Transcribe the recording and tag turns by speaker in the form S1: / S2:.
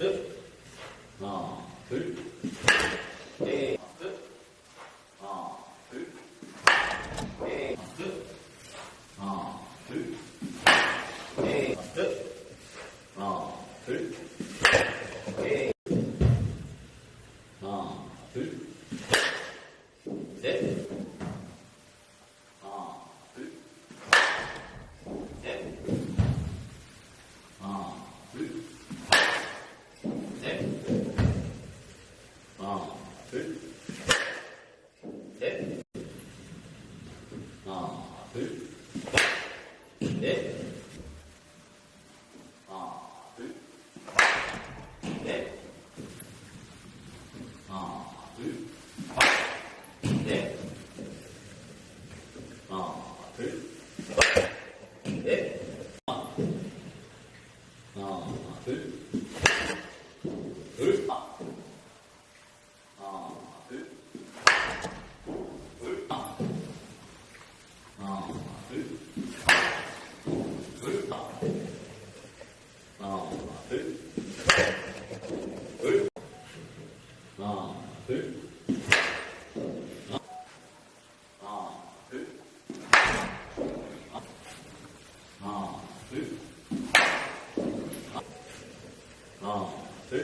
S1: 둘, 하나, 둘, 넷, 둘, 하나, 둘, 넷, 둘, 하나, 둘, 넷, 둘, 하나, 둘, 넷, 하나, 둘, 넷, 넷, 하나, 둘, 넷, 하나, 둘, 넷, 하나, 둘, 넷, 하나, 둘, 넷, 하나, 둘, 啊。对